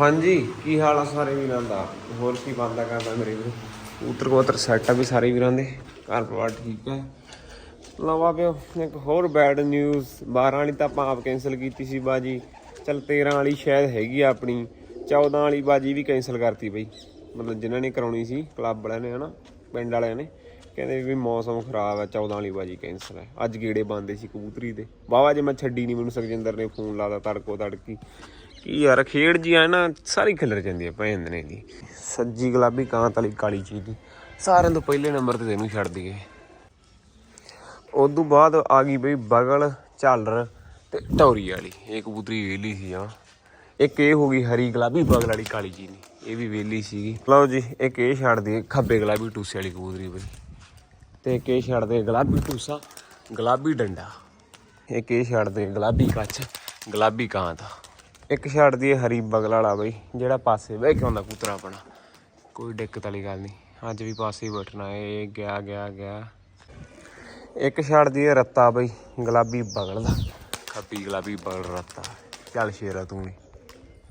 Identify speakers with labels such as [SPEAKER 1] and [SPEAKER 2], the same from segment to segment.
[SPEAKER 1] ਹਾਂਜੀ, ਕੀ ਹਾਲ ਆ ਸਾਰੇ ਵੀਰਾਂ ਦਾ? ਹੋਰ ਕੀ ਬੰਦਾ ਕਰਦਾ ਮੇਰੇ ਵੀਰ? ਉਤਰ ਕੋਤਰ ਸੈਟ ਆ ਵੀ ਸਾਰੇ ਵੀਰਾਂ ਦੇ। ਘਰ ਪਰਿਵਾਰ ਠੀਕ ਹੈ। ਲਵਾ ਪਿਓ, ਇੱਕ ਹੋਰ ਬੈਡ ਨਿਊਜ਼ 12 ਵਾਲੀ ਤਾਂ ਆਪਾਂ ਆਪ ਕੈਨਸਲ ਕੀਤੀ ਸੀ ਬਾਜੀ। ਚਲ 13 ਵਾਲੀ ਸ਼ਾਇਦ ਹੈਗੀ ਆ ਆਪਣੀ। 14 ਵਾਲੀ ਬਾਜੀ ਵੀ ਕੈਨਸਲ ਕਰਤੀ ਬਈ। ਮਤਲਬ ਜਿਨ੍ਹਾਂ ਨੇ ਕਰਾਉਣੀ ਸੀ ਕਲੱਬ ਵਾਲਿਆਂ ਨੇ, ਹਨਾ? ਪਿੰਡ ਵਾਲਿਆਂ ਨੇ। ਕਹਿੰਦੇ ਵੀ ਮੌਸਮ ਖਰਾਬ ਹੈ 14 ਵਾਲੀ ਬਾਜੀ ਕੈਂਸਲ ਹੈ ਅੱਜ ਗੇੜੇ ਬੰਦੇ ਸੀ ਕਬੂਤਰੀ ਦੇ। ਵਾਵਾ ਜੇ ਮੈਂ ਛੱਡੀ ਨਹੀਂ ਮੈਨੂੰ ਸੁਖਜਿੰਦਰ ਨੇ ਫੋਨ ਲਾਦਾ ਤੜਕੋ ਤੜਕੀ। ਕੀ ਯਾਰ, ਖੇਡ ਜੀ ਆ ਨਾ, ਸਾਰੀ ਖਿਲਰ ਜਾਂਦੀ ਹੈ ਭੈਣ ਨੇ ਦੀ ਸੱਜੀ ਗੁਲਾਬੀ ਕਾਂਤ ਵਾਲੀ ਕਾਲੀ ਚੀਜ਼ ਦੀ ਸਾਰਿਆਂ ਤੋਂ ਪਹਿਲੇ ਨੰਬਰ ਤੇ ਤੈਨੂੰ ਛੱਡ ਦਈਏ। ਉਦੋਂ ਬਾਅਦ ਆ ਗਈ ਬਈ ਬਗਲ, ਝਾਲਰ ਤੇ ਟੌਰੀ ਵਾਲੀ। ਇਹ ਕਬੂਤਰੀ ਵੇਲੀ ਸੀ ਆ ਇੱਕ ਇਹ ਹੋ ਗਈ ਹਰੀ ਗੁਲਾਬੀ, ਬਗਲ ਵਾਲੀ ਕਾਲੀ ਜੀ। ਦੀ ਇਹ ਵੀ ਵੇਲੀ ਸੀਗੀ ਲਓ ਜੀ, ਇੱਕ ਇਹ ਛੱਡ ਦਈਏ, ਖੱਬੇ ਗੁਲਾਬੀ ਟੂਸੇ ਵਾਲੀ ਕਬੂਤਰੀ ਬਈ। ਤੇ ਇੱਕ ਇਹ ਛੱਡ ਦੇ ਗੁਲਾਬੀ ਟੂਸਾ ਗੁਲਾਬੀ ਡੰਡਾ। ਇੱਕ ਇਹ ਛੱਡ ਦੇ ਗੁਲਾਬੀ ਕੱਚ, ਗੁਲਾਬੀ ਕਾਂਤ ਇੱਕ ਛੱਡ ਦੀ ਹਰੀ ਬਗਲ ਵਾਲਾ ਬਈ ਜਿਹੜਾ ਪਾਸੇ ਬਹਿ ਕੇ ਆਉਂਦਾ ਕੂਤਰਾ ਆਪਣਾ? ਕੋਈ ਦਿੱਕਤ ਵਾਲੀ ਗੱਲ ਨਹੀਂ। ਅੱਜ ਵੀ ਪਾਸੇ ਹੀ ਬੈਠਣਾ ਇਹ ਗਿਆ ਗਿਆ ਗਿਆ। ਇੱਕ ਛੱਡ ਦੀ ਰੱਤਾ ਬਈ ਗੁਲਾਬੀ ਬਗਲ ਦਾ। ਖੱਬੀ ਗੁਲਾਬੀ ਬਗਲ ਰੱਤਾ। ਚੱਲ ਸ਼ੇਰਾ ਤੂੰ ਵੀ।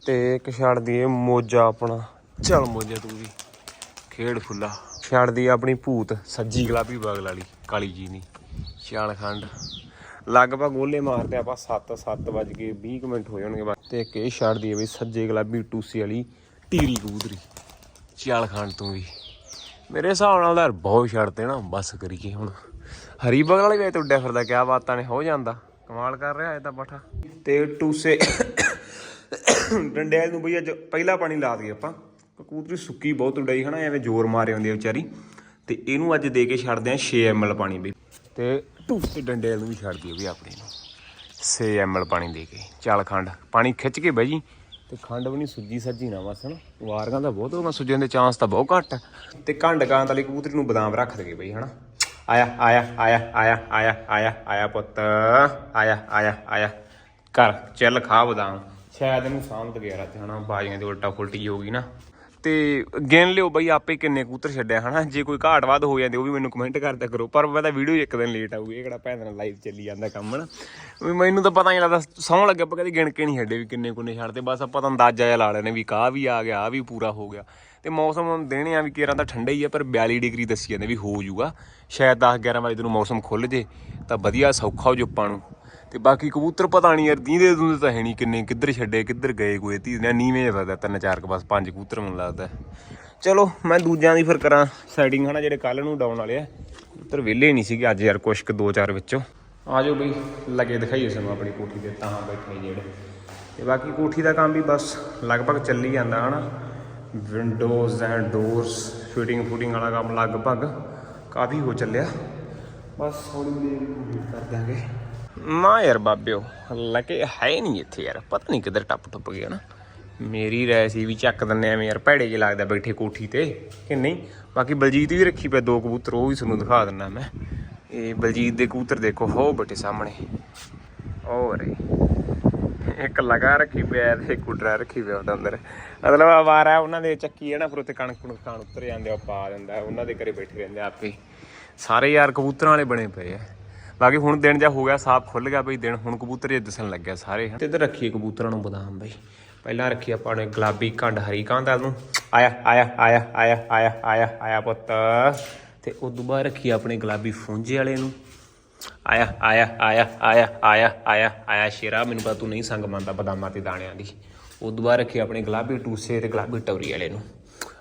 [SPEAKER 1] ਤੇ ਇੱਕ ਛੱਡ ਦੀ ਮੋਜਾ ਆਪਣਾ। ਚੱਲ ਮੋਜਾ ਤੂੰ ਵੀ। ਖੇਡ ਫੁੱਲਾ। ਛੱਡਦੀ ਆ ਆਪਣੀ ਭੂਤ ਸੱਜੀ। ਗੁਲਾਬੀ ਬਗਲ ਵਾਲੀ ਕਾਲੀ ਜੀ ਨਹੀਂ ਛਾਲ ਖੰਡ ਲਗਭਗ ਗੋਲੇ ਮਾਰਦੇ ਆਪਾਂ 7 7 ਵਜ ਕੇ 20 ਕੁ ਮਿੰਟ ਹੋ ਜਾਣਗੇ ਬਸ। ਤੇ ਇੱਕ ਇਹ ਛੱਡਦੀ ਆ ਵੀ ਸੱਜੇ ਗੁਲਾਬੀ ਟੂਸੀ ਵਾਲੀ ਟੀਰੀ ਕਬੂਤਰੀ ਛਾਲ ਖੰਡ ਤੋਂ ਵੀ। ਮੇਰੇ ਹਿਸਾਬ ਨਾਲ ਤਾਂ ਬਹੁਤ ਛੱਡਦੇ ਨਾ ਬਸ ਕਰੀਏ ਹੁਣ। ਹਰੀ ਬਗਲ ਵਾਲੇ ਵੇ ਉੱਡਿਆ ਫਿਰਦਾ, ਕਿਆ ਬਾਤਾਂ ਨੇ, ਹੋ ਜਾਂਦਾ। ਕਮਾਲ ਕਰ ਰਿਹਾ ਇਹ ਤਾਂ ਬਠਾ ਤੇ ਟੂਸੇ ਡੰਡੇਲ ਨੂੰ ਬਈ ਅੱਜ ਪਹਿਲਾ ਪਾਣੀ ਲਾ ਦਈਏ ਆਪਾਂ। ਕਬੂਤਰੀ ਸੁੱਕੀ ਬਹੁਤ ਉਡਾਈ ਹਨਾ, ਐਵੇਂ ਜ਼ੋਰ ਮਾਰੇ ਹੁੰਦੀ ਆ ਵਿਚਾਰੀ। ਤੇ ਇਹਨੂੰ ਅੱਜ ਦੇ ਕੇ ਛੱਡਦੇ ਆ 6 ml ਪਾਣੀ ਬਈ। ਤੇ ਟੂਸੇ ਡੰਡੇਲ ਨੂੰ ਵੀ ਛੱਡ ਦਈਏ ਵੀ ਆਪਣੇ ਨੂੰ। 6 ml ਪਾਣੀ ਦੇ ਕੇ। ਚੱਲ ਖੰਡ, ਪਾਣੀ ਖਿੱਚ ਕੇ ਬਈ ਜੀ। ਤੇ ਖੰਡ ਵੀ ਨਹੀਂ ਸੁੱਜੀ ਸੱਜੀ ਨਾ ਬਸ, ਹਨਾ। ਵਾਰਗਾਂ ਦਾ ਬਹੁਤ ਹੋਗਾ ਸੁੱਜਣ ਦੇ ਚਾਂਸ ਤਾਂ ਬਹੁਤ ਘੱਟ। ਆ। ਤੇ ਖੰਡ ਕਾਂਤ ਵਾਲੀ ਕਬੂਤਰੀ ਨੂੰ ਬਦਾਮ ਰੱਖ ਦਈਏ ਬਈ, ਹਨਾ। ਆਇਆ ਆਇਆ ਆਇਆ ਆਇਆ ਆਇਆ ਆਇਆ ਆਇਆ ਪੁੱਤ। ਆਇਆ ਆਇਆ ਆਇਆ। ਕਰ ਚੱਲ ਖਾ ਬਦਾਮ। ਸ਼ਾਇਦ ਇਹਨੂੰ ਸਾਂਭ ਗਿਆ ਰਾਤ, ਹਨਾ। ਬਾਜੀਆਂ ਦੇ ਉਲਟਾ ਫੁਲਟੀ ਹੋ ਗਈ ਨਾ। ਤੇ ਗਿਣ ਲਿਓ ਬਈ ਆਪੇ ਕਿੰਨੇ ਕਬੂਤਰ ਛੱਡਿਆ, ਹਨਾ? ਜੇ ਕੋਈ ਘਾਟ ਵੱਧ ਹੋ ਜਾਂਦੀ, ਉਹ ਵੀ ਮੈਨੂੰ ਕਮੈਂਟ ਕਰਦਾ ਕਰੋ। ਪਰ ਮੈਂ ਤਾਂ ਵੀਡੀਓ ਇੱਕ ਦਿਨ ਲੇਟ ਆਊਗੀ, ਇਹ ਕਿਹੜਾ ਭੈਣ ਨਾਲ ਲਾਈਵ ਚੱਲੀ ਜਾਂਦਾ ਕੰਮ ਨਾ ਵੀ ਮੈਨੂੰ ਤਾਂ ਪਤਾ ਨਹੀਂ ਲੱਗਦਾ ਸੌਂ ਲੱਗਿਆ ਆਪਾਂ ਕਦੇ ਗਿਣ ਕੇ ਨਹੀਂ ਛੱਡੇ ਵੀ ਕਿੰਨੇ ਕੁੰਨੇ ਛੱਡਦੇ। ਬਸ ਆਪਾਂ ਤਾਂ ਅੰਦਾਜ਼ਾ ਜਿਹਾ ਲਾ ਲੈਣੇ ਵੀ ਕਾਹ ਵੀ ਆ ਗਿਆ ਆ ਵੀ ਪੂਰਾ ਹੋ ਗਿਆ। ਤੇ ਮੌਸਮ ਦੇਣੇ ਆ ਵੀ ਕੇਰਾਂ ਤਾਂ ਠੰਡਾ ਹੀ ਆ, ਪਰ 42 ਡਿਗਰੀ ਦੱਸੀ ਜਾਂਦੇ ਵੀ ਹੋ ਜਾਊਗਾ। ਸ਼ਾਇਦ 10 11 ਵਜੇ ਨੂੰ ਮੌਸਮ ਖੁੱਲ ਜੇ, ਤਾਂ ਵਧੀਆ ਸੌਖਾ ਹੋ ਜੋ ਆਪਾਂ ਨੂੰ। ਤੇ ਬਾਕੀ ਕਬੂਤਰ ਪਤਾ ਨਹੀਂ ਯਾਰ, ਦੀਂਦੇ ਦੂੰਦੇ ਤਾਂ ਹੈ ਨਹੀਂ ਕਿੰਨੇ, ਕਿੱਧਰ ਛੱਡੇ, ਕਿੱਧਰ ਗਏ ਕੋਈ ਧੀ ਨੇ ਨੀਵੇਂ ਲੱਗਦਾ ਤਿੰਨ ਚਾਰ ਕ ਬਸ, ਪੰਜ ਕਬੂਤਰ ਮੈਨੂੰ ਲੱਗਦਾ। ਚਲੋ, ਮੈਂ ਦੂਜਿਆਂ ਦੀ ਫਿਰ ਕਰਾਂ ਸੈਟਿੰਗ ਹਨਾ, ਜਿਹੜੇ ਕੱਲ ਨੂੰ ਡਾਊਨ ਵਾਲੇ ਆ। ਕਬੂਤਰ ਵਿਹਲੇ ਨਹੀਂ ਸੀਗੇ, ਅੱਜ ਯਾਰ ਕੁਛ ਕੁ ਦੋ ਚਾਰ ਵਿੱਚੋਂ। ਆ ਜਾਓ ਬਈ, ਲੱਗੇ ਦਿਖਾਈਏ ਸਾਨੂੰ ਆਪਣੀ ਕੋਠੀ ਦੇ ਤਾਂ ਬੈਠੇ ਜਿਹੜੇ। ਤੇ ਬਾਕੀ ਕੋਠੀ ਦਾ ਕੰਮ ਵੀ ਬਸ ਲਗਭਗ ਚੱਲੀ ਜਾਂਦਾ ਹਨਾ। ਵਿੰਡੋਜ਼ ਐਂਡ ਡੋਰਸ ਫਿਟਿੰਗ ਫੁਟਿੰਗ ਵਾਲਾ ਕੰਮ ਲਗਭਗ ਕਾਫੀ ਹੋ ਚੱਲਿਆ। ਬਸ ਹੌਲੀ ਦੇਰ ਕਰ ਦਾਂਗੇ ਨਾ ਯਾਰ ਬਾਬਿਓ, ਲੱਗੇ ਹੈ ਨਹੀਂ ਇੱਥੇ ਯਾਰ, ਪਤਾ ਨਹੀਂ ਕਿੱਧਰ ਟੱਪ ਟੁੱਪ ਗਿਆ ਨਾ। ਮੇਰੀ ਰਾਏ ਸੀ ਵੀ ਚੱਕ ਦਿੰਨੇ ਐਵੇਂ ਯਾਰ, ਭੈੜੇ ਜੇ ਲੱਗਦਾ ਬੈਠੇ ਕੋਠੀ ਤੇ, ਕਿ ਨਹੀਂ? ਬਾਕੀ ਬਲਜੀਤ ਵੀ ਰੱਖੀ ਪਿਆ ਦੋ ਕਬੂਤਰ, ਉਹ ਵੀ ਤੁਹਾਨੂੰ ਦਿਖਾ ਦਿੰਨਾ ਮੈਂ। ਇਹ ਬਲਜੀਤ ਦੇ ਕਬੂਤਰ ਦੇਖੋ, ਹੋ ਬਟੇ ਸਾਹਮਣੇ। ਔਰ ਇੱਕ ਲਗਾ ਰੱਖੀ ਪਿਆ ਤੇ ਇੱਕ ਰੱਖੀ ਪਿਆ ਉਹਦਾ ਅੰਦਰ। ਮਤਲਬ ਆਵਾਰਾ ਉਹਨਾਂ ਦੇ ਚੱਕੀ ਹੈ ਨਾ, ਫਿਰ ਉੱਤੇ ਕਣਕ ਕੁਣਕ ਖਾਣ ਉੱਤਰ ਜਾਂਦੇ ਆ, ਉਹ ਪਾ ਦਿੰਦਾ, ਉਹਨਾਂ ਦੇ ਘਰੇ ਬੈਠੇ ਰਹਿੰਦੇ ਆਪੇ। ਸਾਰੇ ਯਾਰ ਕਬੂਤਰਾਂ ਵਾਲੇ ਬਣੇ ਪਏ ਆ। ਬਾਕੀ ਹੁਣ ਦਿਨ ਜਾ ਹੋ ਗਿਆ ਸਾਫ਼ ਖੁੱਲ ਗਿਆ ਬਈ ਦਿਨ ਹੁਣ ਕਬੂਤਰ ਜੇ ਦਿਸਣ ਲੱਗਿਆ ਸਾਰੇ ਤੇ ਇੱਧਰ ਰੱਖੀਏ ਕਬੂਤਰਾਂ ਨੂੰ ਬਦਾਮ ਬਈ ਪਹਿਲਾਂ ਰੱਖੀ ਆਪਾਂ ਨੇ ਗੁਲਾਬੀ ਕੰਡ ਹਰੀ ਕਾਂਦਾ ਨੂੰ ਆਇਆ ਆਇਆ ਆਇਆ ਆਇਆ ਆਇਆ ਆਇਆ ਆਇਆ ਪੁੱਤ ਤੇ ਤੋਂ ਬਾਅਦ ਰੱਖੀ ਆਪਣੇ ਗੁਲਾਬੀ ਫੁੰਜੇ ਵਾਲੇ ਨੂੰ ਆਇਆ ਆਇਆ ਆਇਆ ਆਇਆ ਆਇਆ ਆਇਆ ਆਇਆ ਸ਼ੇਰਾ ਮੈਨੂੰ ਪਤਾ ਤੂੰ ਨਹੀਂ ਸੰਗ ਮੰਨਦਾ ਬਦਾਮਾਂ ਤੇ ਦਾਣਿਆਂ ਦੀ ਉਸ ਤੋਂ ਬਾਅਦ ਰੱਖੀ ਆਪਣੇ ਗੁਲਾਬੀ ਟੂਸੇ ਤੇ ਗੁਲਾਬੀ ਟੌਰੀ ਵਾਲੇ ਨੂੰ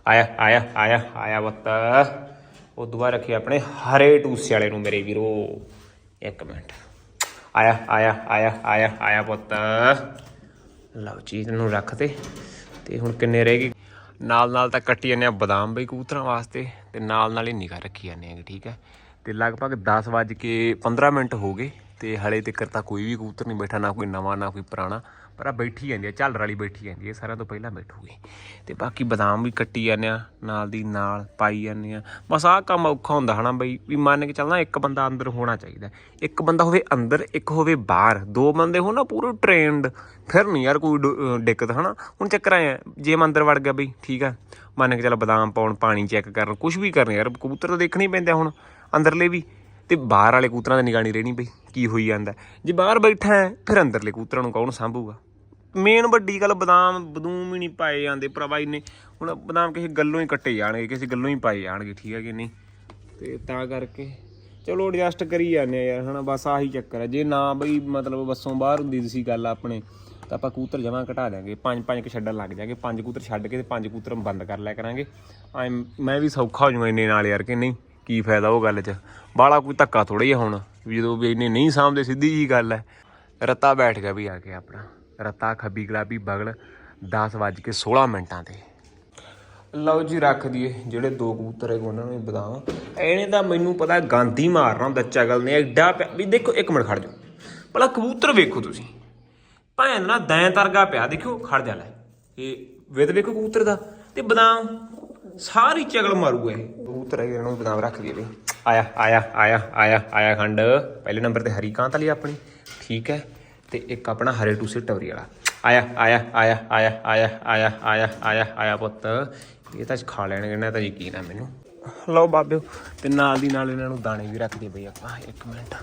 [SPEAKER 1] ਆਇਆ ਆਇਆ ਆਇਆ ਆਇਆ ਪੁੱਤ ਤੋਂ ਬਾਅਦ ਰੱਖੀ ਆਪਣੇ ਹਰੇ ਟੂਸੇ ਵਾਲੇ ਨੂੰ ਮੇਰੇ ਵੀਰੋ ਇੱਕ ਮਿੰਟ। ਆਇਆ ਆਇਆ ਆਇਆ ਆਇਆ ਆਇਆ ਪੁੱਤ। ਲਓ ਚੀਜ਼ ਨੂੰ ਰੱਖ ਤੇ ਤੇ ਹੁਣ ਕਿੰਨੇ ਰਹਿ ਗਏ? ਨਾਲ ਨਾਲ ਤਾਂ ਕੱਟੀ ਜਾਂਦੇ ਆ ਬਦਾਮ ਬਈ ਕਬੂਤਰਾਂ ਵਾਸਤੇ, ਤੇ ਨਾਲ ਨਾਲ ਹੀ ਨਿਗਾਹ ਰੱਖੀ ਜਾਂਦੇ ਆ, ਠੀਕ ਹੈ? ਤੇ ਲਗਭਗ 10 ਵੱਜ ਕੇ 15 ਮਿੰਟ ਹੋ ਗਏ, ਤੇ ਹਲੇ ਤੱਕ ਤਾਂ ਕੋਈ ਵੀ ਕਬੂਤਰ ਨਹੀਂ ਬੈਠਾ, ਨਾ ਕੋਈ ਨਵਾਂ, ਨਾ ਕੋਈ ਪੁਰਾਣਾ। ਪਰ ਆ ਬੈਠੀ ਜਾਂਦੀ ਆ, ਝਾਲਰ ਵਾਲੀ ਬੈਠੀ ਜਾਂਦੀ ਹੈ ਸਾਰਿਆਂ ਤੋਂ ਪਹਿਲਾਂ ਬੈਠੂਗੀ ਤੇ ਬਾਕੀ ਬਦਾਮ ਵੀ ਕੱਟੀ ਜਾਂਦੇ ਆ, ਨਾਲ ਦੀ ਨਾਲ ਪਾਈ ਜਾਂਦੇ ਆ। ਬਸ ਆਹ ਕੰਮ ਔਖਾ ਹੁੰਦਾ ਹਨਾ ਬਈ, ਵੀ ਮੰਨ ਕੇ ਚੱਲਣਾ ਇੱਕ ਬੰਦਾ ਅੰਦਰ ਹੋਣਾ ਚਾਹੀਦਾ। ਇੱਕ ਬੰਦਾ ਹੋਵੇ ਅੰਦਰ, ਇੱਕ ਹੋਵੇ ਬਾਹਰ। ਦੋ ਬੰਦੇ ਹੋ ਨਾ ਪੂਰੇ ਟ੍ਰੇਨਡ ਫਿਰ ਨਹੀਂ ਯਾਰ ਕੋਈ ਡ- ਅਹ ਦਿੱਕਤ ਹਨਾ। ਹੁਣ ਚੱਕਰ ਆਇਆ ਜੇ ਮੈਂ ਅੰਦਰ ਵੜ ਗਿਆ ਬਈ, ਠੀਕ ਆ। ਮੰਨ ਕੇ ਚੱਲ ਬਦਾਮ ਪਾਉਣ, ਪਾਣੀ ਚੈੱਕ ਕਰਨ ਕੁਝ ਵੀ ਕਰਨ ਯਾਰ, ਕਬੂਤਰ ਤਾਂ ਦੇਖਣੇ ਹੀ ਪੈਂਦੇ ਹੁਣ, ਅੰਦਰਲੇ ਵੀ। ਤੇ ਬਾਹਰ ਵਾਲੇ ਕੂਤਰਾਂ ਦੀ ਨਿਗਾਹ ਨਹੀਂ ਰਹਿਣੀ ਬਈ, ਕੀ ਹੋਈ ਜਾਂਦਾ। ਜੇ ਬਾਹਰ ਬੈਠਾ ਹੈ ਫਿਰ ਅੰਦਰਲੇ ਕੂਤਰਾਂ ਨੂੰ ਕੌਣ ਸਾਂਭੂਗਾ? ਮੇਨ ਵੱਡੀ ਗੱਲ ਬਦਾਮ, ਬਦੂਮ ਹੀ ਨਹੀਂ ਪਾਏ ਜਾਂਦੇ ਭਰਾਵਾ ਇੰਨੇ। ਹੁਣ ਬਦਾਮ ਕਿਸੇ ਗੱਲੋਂ ਹੀ ਕੱਟੇ ਜਾਣਗੇ, ਕਿਸੇ ਗੱਲੋਂ ਹੀ ਪਾਏ ਜਾਣਗੇ, ਠੀਕ ਹੈ ਕਿ ਨਹੀਂ? ਤੇ ਤਾਂ ਕਰਕੇ ਚਲੋ ਐਡਜਸਟ ਕਰੀ ਜਾਂਦੇ ਆ ਯਾਰ, ਹਨਾ, ਬਸ ਆਹੀ ਚੱਕਰ ਹੈ ਜੇ ਨਾ ਬਈ ਮਤਲਬ ਬੱਸੋਂ ਬਾਹਰ ਹੁੰਦੀ ਤੁਸੀਂ ਗੱਲ ਆਪਣੇ, ਤਾਂ ਆਪਾਂ ਕੂਤਰ ਜਮਾਂ ਘਟਾ ਦਿਆਂਗੇ। ਪੰਜ ਪੰਜ ਕੁ ਛੱਡਣ ਲੱਗ ਜਾਗੇ। ਪੰਜ ਕੂਤਰ ਛੱਡ ਕੇ ਤੇ ਪੰਜ ਕੂਤਰ ਬੰਦ ਕਰ ਲਿਆ ਕਰਾਂਗੇ। ਐਂ ਮੈਂ ਵੀ ਸੌਖਾ ਹੋ ਜਾਊਂਗਾ ਇੰਨੇ ਨਾਲ ਯਾਰ ਕਿ ਨਹੀਂ? ਕੀ ਫਾਇਦਾ ਉਹ ਗੱਲ 'ਚ? ਬਾਲਾ ਕੋਈ ਧੱਕਾ ਥੋੜਾ ਹੀ ਆ ਹੁਣ, ਵੀ ਜਦੋਂ ਵੀ ਇੰਨੇ ਨਹੀਂ ਸਾਂਭਦੇ, ਸਿੱਧੀ ਜੀ ਗੱਲ ਹੈ। ਰੱਤਾ ਬੈਠ ਗਿਆ ਵੀ ਆ ਕੇ ਆਪਣਾ। ਰੱਤਾ, ਖੱਬੀ ਗੁਲਾਬੀ, ਬਗਲ 10 ਵੱਜ ਕੇ 16 ਮਿੰਟਾਂ ਤੇ। ਲਓ ਜੀ, ਰੱਖ ਦਈਏ ਜਿਹੜੇ ਦੋ ਕਬੂਤਰ ਹੈਗੇ ਉਹਨਾਂ ਨੂੰ ਵੀ ਬਦਾਮ ਇਹਨੇ ਤਾਂ ਮੈਨੂੰ ਪਤਾ ਗਾਂਧੀ ਮਾਰਨਾ ਹੁੰਦਾ ਚਗਲ ਨੇ ਐਡਾ ਪਿਆ- ਵੀ ਦੇਖੋ, ਇੱਕ ਮਿੰਟ ਖੜ ਜਾਓ। ਭਲਾ ਕਬੂਤਰ ਵੇਖੋ ਤੁਸੀਂ। ਭੈਣ ਨਾ ਦੈਂ ਤਰਗਾ ਪਿਆ, ਦੇਖਿਓ, ਖੜ ਜਾ ਲੈ। ਇਹ ਵੇਦ ਵੇਖੋ ਕਬੂਤਰ ਦਾ। ਤੇ ਬਦਾਮ, ਸਾਰੀ ਚਗਲ ਮਾਰੂਗਾ ਇਹ। ਕਬੂਤਰ ਹੈਗੇ, ਇਹਨਾਂ ਨੂੰ ਬਦਾਮ ਰੱਖ ਦਈਏ ਵੀ। ਆਇਆ ਆਇਆ ਆਇਆ ਆਇਆ ਆਇਆ ਖੰਡ। ਪਹਿਲੇ ਨੰਬਰ ਤੇ ਹਰੀ ਕਾਂਤ ਵਾਲੀ ਆਪਣੀ। ਠੀਕ ਹੈ। ਤੇ ਇੱਕ ਆਪਣਾ ਹਰੇ ਟੂਸੇ ਟਵਰੀ ਵਾਲਾ। ਆਇਆ ਆਇਆ ਆਇਆ ਆਇਆ ਆਇਆ ਆਇਆ ਆਇਆ ਆਇਆ ਆਇਆ ਪੁੱਤ। ਇਹ ਤਾਂ ਖਾ ਲੈਣਗੇ ਨਾ ਤਾਂ ਯਕੀਨ ਆ ਮੈਨੂੰ। ਲਓ ਬਾਬਿਓ, ਤੇ ਨਾਲ ਦੀ ਨਾਲ ਇਹਨਾਂ ਨੂੰ ਦਾਣੇ ਵੀ ਰੱਖ ਦੇ ਬਈ ਆਪਾਂ, ਇੱਕ ਮਿੰਟ।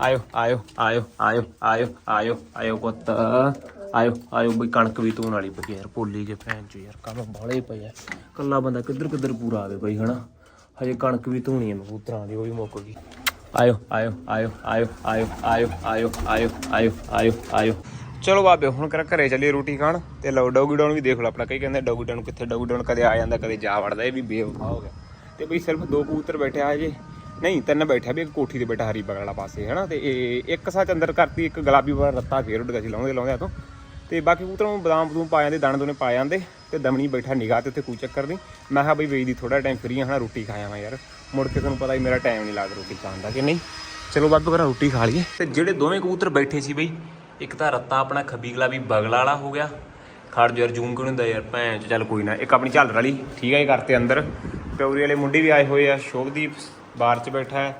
[SPEAKER 1] ਆਇਓ ਆਇਓ ਆਇਓ ਆਇਓ ਆਇਓ ਆਇਓ ਆਇਓ ਪੁੱਤ। ਆਇਓ ਆਇਓ ਬਈ, ਕਣਕ ਵੀ ਧੋਣ ਵਾਲੀ ਪਈ ਯਾਰ, ਭੁੱਲੀ ਕੇ ਭੈਣ 'ਚ ਯਾਰ, ਕੰਮ ਬਾਲੇ ਪਏ ਆ। ਕੱਲਾ ਬੰਦਾ ਕਿੱਧਰ ਕਿੱਧਰ ਪੂਰਾ ਆਵੇ ਬਈ, ਹਨਾ? ਹਜੇ ਕਣਕ ਵੀ ਧੋਣੀ ਹੈ ਕਬੂਤਰਾਂ ਦੀ, ਉਹ ਵੀ ਮੁੱਕ ਗਈ। ਆਇਓ ਆਇਓ ਆਇਓ ਆਇਓ ਆਇਓ ਆਇਓ ਆਇਓ ਆਇਓ ਆਇਓ ਆਇਓ ਆਇਓ ਚਲੋ ਬਾਬੇ ਹੁਣ ਕਰ ਘਰੇ ਚੱਲੀਏ ਰੋਟੀ ਖਾਣ ਤੇ ਲਓ ਡੌਗੀ ਡਾਊਨ ਵੀ ਦੇਖ ਲਓ ਆਪਣਾ ਕਈ ਕਹਿੰਦੇ ਡੌਗੀ ਡਾਊਨ ਕਿੱਥੇ ਡੌਗੀ ਡਾਊਨ ਕਦੇ ਆ ਜਾਂਦਾ ਕਦੇ ਜਾ ਵੜਦਾ ਇਹ ਵੀ ਬੇਵਫਾ ਹੋ ਗਿਆ ਤੇ ਬਈ ਸਿਰਫ ਦੋ ਕਬੂਤਰ ਬੈਠਿਆ ਜੇ ਨਹੀਂ ਤਿੰਨ ਬੈਠਿਆ ਵੀ ਇੱਕ ਕੋਠੀ ਤੇ ਬੈਠਾ ਹਰੀ ਬਗਲਾ ਵਾਲਾ ਪਾਸੇ ਹਨਾ ਤੇ ਇਹ ਇੱਕ ਸੱਚ ਅੰਦਰ ਕਰਤੀ ਇੱਕ ਗੁਲਾਬੀ ਵਾਲਾ ਰੱਤਾ ਫੇਰ ਉੱਡ ਗਿਆ ਸੀ ਲਾਉਂਦੇ ਲਾਉਂਦੇ ਤੋਂ ਤੇ ਬਾਕੀ ਕਬੂਤਰਾਂ ਨੂੰ ਬਦਾਮ ਬਦੂਮ ਪਾ ਜਾਂਦੇ ਦਾਣੇ ਦੋਨੇ ਪਾ ਜਾਂਦੇ ਤੇ ਦਮਣੀ ਬੈਠਾ ਨਿਗਾਹ ਤੇ ਉੱਥੇ ਕੋਈ ਚੱਕਰ ਨਹੀਂ ਮੈਂ ਕਿਹਾ ਬਈ ਵੇਈ ਦੀ ਥੋੜਾ ਟਾਈਮ ਫਰੀ ਆ ਹਨਾ ਰੋਟੀ ਖਾਇਆ ਮੈਂ ਯਾਰ ਮੁੜ ਕੇ ਤੁਹਾਨੂੰ ਪਤਾ ਹੀ ਮੇਰਾ ਟਾਈਮ ਨਹੀਂ ਲੱਗਦਾ ਰੋਟੀ ਖਾਣ ਦਾ, ਕਿ ਨਹੀਂ? ਚਲੋ ਬਾਬੇ ਘਰ ਰੋਟੀ ਖਾ ਲਈਏ। ਤੇ ਜਿਹੜੇ ਦੋਵੇਂ ਕਬੂਤਰ ਬੈਠੇ ਸੀ ਬਈ, ਇੱਕ ਤਾਂ ਰੱਤਾ ਆਪਣਾ ਖੱਬੀ ਵੀ ਬਗਲਾ ਵਾਲਾ ਹੋ ਗਿਆ। ਖੜ ਜੋ ਯਾਰ ਜੂਮ ਕਿਉਂ ਹੁੰਦਾ ਯਾਰ, ਭੈਣ ਚ ਚੱਲ ਕੋਈ ਨਾ। ਇੱਕ ਆਪਣੀ ਝਾਲਰ ਵਾਲੀ, ਠੀਕ ਹੈ ਇਹ ਕਰਤੇ ਅੰਦਰ। ਪਿਉਰੀ ਵਾਲੇ ਮੁੰਡੇ ਵੀ ਆਏ ਹੋਏ ਆ, ਸ਼ੋਭਦੀਪ ਬਾਹਰ ਚ ਬੈਠਾ ਹੈ।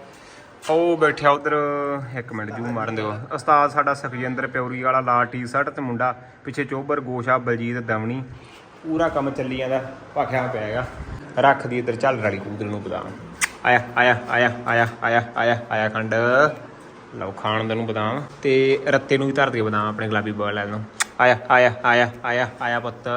[SPEAKER 1] ਉਹ ਬੈਠਿਆ ਉਧਰ, ਇੱਕ ਮਿੰਟ ਜੂ ਮਾਰਨ ਦਿਓ। ਉਸਤਾਦ ਸਾਡਾ ਸੁਖਜਿੰਦਰ ਪਿਉਰੀ ਵਾਲਾ ਲਾਲ ਟੀ-ਸ਼ਰਟ ਤੇ ਮੁੰਡਾ, ਪਿੱਛੇ ਚੋਬਰ, ਗੋਸ਼ਾ, ਬਲਜੀਤ, ਦਮਣੀ। ਪੂਰਾ ਕੰਮ ਚੱਲੀ ਜਾਂਦਾ, ਭਾਖਿਆ ਪਿਆ ਹੈਗਾ। ਰੱਖ ਦੀ ਇੱਧਰ ਝਾਲਰ ਵਾਲੀ ਕੂਦਰ ਨੂੰ ਬਦਾਮ। ਆਇਆ ਆਇਆ ਆਇਆ ਆਇਆ ਆਇਆ ਆਇਆ ਆਇਆ ਖੰਡ। ਲਓ, ਖਾਣ ਦੇ ਨੂੰ ਬਦਾਮ ਤੇ ਰੱਤੇ ਨੂੰ ਵੀ ਧਰ ਦੇ ਬਦਾਮ ਆਪਣੇ ਗੁਲਾਬੀ ਬਗਲ ਵਾਲ ਨੂੰ। ਆਇਆ ਆਇਆ ਆਇਆ ਆਇਆ ਆਇਆ ਪੁੱਤ।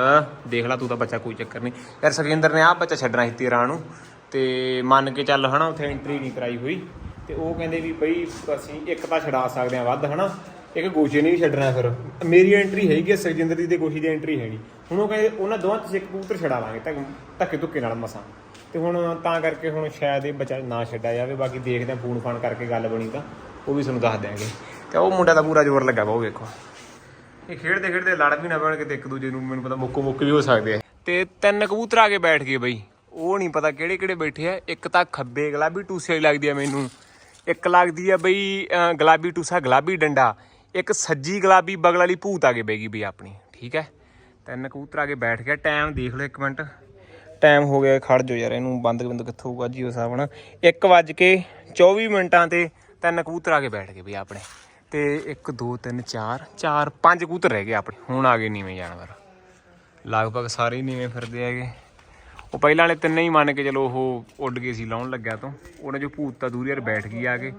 [SPEAKER 1] ਦੇਖ ਲੈ ਤੂੰ ਤਾਂ ਬੱਚਾ ਕੋਈ ਚੱਕਰ ਨਹੀਂ। ਯਾਰ ਸੁਖਜਿੰਦਰ ਨੇ ਆਹ ਬੱਚਾ ਛੱਡਣਾ ਸੀ ਤੇਰਾ ਨੂੰ ਤੇ ਮੰਨ ਕੇ ਚੱਲ ਹਨਾ, ਉੱਥੇ ਐਂਟਰੀ ਨਹੀਂ ਕਰਾਈ ਹੋਈ। ਤੇ ਉਹ ਕਹਿੰਦੇ ਵੀ ਬਈ ਅਸੀਂ ਇੱਕ ਤਾਂ ਛਡਾ ਸਕਦੇ ਆ ਵੱਧ ਹਨਾ। ਇੱਕ ਗੋਸ਼ੇ ਨੇ ਵੀ ਛੱਡਣਾ ਫਿਰ। ਮੇਰੀ ਐਂਟਰੀ ਹੈਗੀ ਹੈ ਸੁਖਜਿੰਦਰ ਦੀ ਤੇ ਗੋਸ਼ੀ ਦੀ ਐਂਟਰੀ ਹੈਗੀ ਹੁਣ ਉਹ ਕਹਿੰਦੇ ਉਹਨਾਂ ਦੋਵਾਂ ਚ ਇੱਕ ਕਬੂਤਰ ਛਡਾ ਲਾਂਗੇ ਧੱਕ- ਧੱਕੇ ਧੁੱਕੇ ਨਾਲ ਮਸਾਂ। ਤੇ ਹੁਣ ਤਾਂ ਕਰਕੇ ਹੁਣ ਸ਼ਾਇਦ ਇਹ ਬੱਚਾ ਨਾ ਛੱਡਿਆ ਜਾਵੇ, ਬਾਕੀ ਦੇਖਦੇ ਆ ਫੋਨ ਫਾਨ ਕਰਕੇ ਗੱਲ ਬਣੀ ਤਾਂ, ਉਹ ਵੀ ਤੁਹਾਨੂੰ ਦੱਸ ਦਿਆਂਗੇ। ਤੇ ਉਹ ਮੁੰਡਾ ਦਾ ਪੂਰਾ ਜ਼ੋਰ ਲੱਗਾ ਵਾ, ਉਹ ਵੇਖੋ। ਇਹ ਖੇਡਦੇ ਖੇਡਦੇ ਲੜ ਵੀ ਨਾ ਪੈਣ ਕਿਤੇ ਇੱਕ ਦੂਜੇ ਨੂੰ, ਮੈਨੂੰ ਪਤਾ ਮੁੱਕੋ ਮੁੱਕ ਵੀ ਹੋ ਸਕਦੇ ਆ। ਤੇ ਤਿੰਨ ਕਬੂਤਰ ਆ ਕੇ ਬੈਠ ਗਏ ਬਈ। ਉਹ ਨਹੀਂ ਪਤਾ ਕਿਹੜੇ ਕਿਹੜੇ ਬੈਠੇ ਆ। ਇੱਕ ਤਾਂ ਖੱਬੇ ਗੁਲਾਬੀ ਟੂਸੇ ਵਾਲੀ ਲੱਗਦੀ ਆ ਮੈਨੂੰ। ਇੱਕ ਲੱਗਦੀ ਆ ਬਈ ਗੁਲਾਬੀ ਟੂਸਾ, ਗੁਲਾਬੀ ਡੰਡਾ। ਇੱਕ ਸੱਜੀ ਗੁਲਾਬੀ ਬਗਲ ਵਾਲੀ ਭੂਤ ਆ ਕੇ ਬੈਗੀ ਬਈ ਆਪਣੀ। ਠੀਕ ਹੈ? ਤਿੰਨ ਕਬੂਤਰ ਆ ਕੇ ਬੈਠ ਗਿਆ। ਟਾਈਮ ਦੇਖ ਲਓ ਇੱਕ ਮਿੰਟ। ਟਾਈਮ ਹੋ ਗਿਆ, ਖੜ ਜੋ ਯਾਰ, ਇਹਨੂੰ ਬੰਦ ਬੰਦ ਕਿੱਥੋਂ ਹੋਊਗਾ ਜੀ ਉਸ ਹਿਸਾਬ ਨਾਲ 1 ਵੱਜ ਕੇ 24 ਮਿੰਟਾਂ ਤੇ ਤਿੰਨ ਕਬੂਤਰ ਆ ਕੇ ਬੈਠ ਗਏ ਵੀ ਆਪਣੇ। ਤੇ 1 2 3 4 4 5 ਕਬੂਤਰ ਰਹਿ ਗਏ ਆਪਣੇ। ਹੁਣ ਆ ਗਏ ਨੀਵੇਂ ਜਾਨਵਰ। ਲਗਭਗ ਸਾਰੇ ਨੀਵੇਂ ਫਿਰਦੇ ਹੈਗੇ। ਉਹ ਪਹਿਲਾਂ ਵਾਲੇ ਤਿੰਨੇ ਹੀ ਮੰਨ ਕੇ ਚਲੋ ਉਹ ਉੱਡ ਗਏ ਸੀ, ਲਾਉਣ ਲੱਗਿਆ ਤੋਂ। ਉਹਨਾਂ ਜੋ ਭੂਤ ਤਾਂ ਦੂਰੀ ਯਾਰ ਬੈਠ ਗਈ ਆ ਕੇ।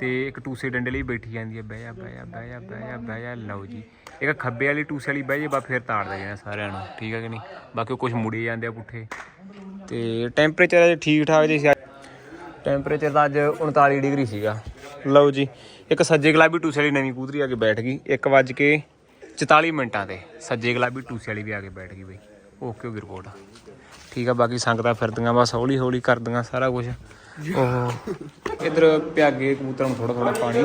[SPEAKER 1] ਤੇ ਇੱਕ ਟੂਸੇ ਡੰਡੇ ਲਈ ਬੈਠੀ ਜਾਂਦੀ ਹੈ, ਬਹਿ ਜਾ ਬਹਿ ਜਾ ਬਹਿ ਜਾ ਬਹਿ ਜਾ ਬਹਿ ਜਾ, ਲਓ ਜੀ। ਇੱਕ ਖੱਬੇ ਵਾਲੀ ਟੂਸੇ ਵਾਲੀ ਬਹਿ ਜੇ ਬਾ ਫਿਰ ਤਾੜ ਦੇ ਜਾਣਾ ਸਾਰਿਆਂ ਨੂੰ, ਠੀਕ ਹੈ ਕਿ ਨਹੀਂ? ਬਾਕੀ ਕੁਝ ਮੁੜੇ ਜਾਂਦੇ ਆ ਪੁੱਠੇ। ਤੇ ਟੈਂਪਰੇਚਰ ਅਜੇ ਠੀਕ ਠਾਕ ਜੀ ਸੀ। ਟੈਂਪਰੇਚਰ ਤਾਂ ਅੱਜ 39 ਡਿਗਰੀ ਸੀਗਾ। ਲਓ ਜੀ, ਇੱਕ ਸੱਜੇ ਗੁਲਾਬੀ ਟੂਸੇ ਵਾਲੀ ਨਵੀਂ ਕੂਦਰੀ ਆ ਕੇ ਬੈਠ ਗਈ। 1 ਵੱਜ ਕੇ 44 ਮਿੰਟਾਂ ਤੇ ਸੱਜੇ ਗੁਲਾਬੀ ਟੂਸੇ ਵਾਲੀ ਵੀ ਆ ਕੇ ਬੈਠ ਗਈ ਬਈ। ਓਕੇ ਹੋ ਗਈ ਰਿਪੋਰਟ ਠੀਕ ਆ, ਬਾਕੀ ਸੰਗਤਾਂ ਫਿਰਦੀਆਂ, ਬਸ ਹੌਲੀ ਹੌਲੀ ਕਰਦੀਆਂ ਸਾਰਾ ਕੁਝ ਇਧਰ ਪਿਆਗੇ ਕਬੂਤਰਾਂ ਨੂੰ ਥੋੜਾ ਥੋੜਾ ਪਾਣੀ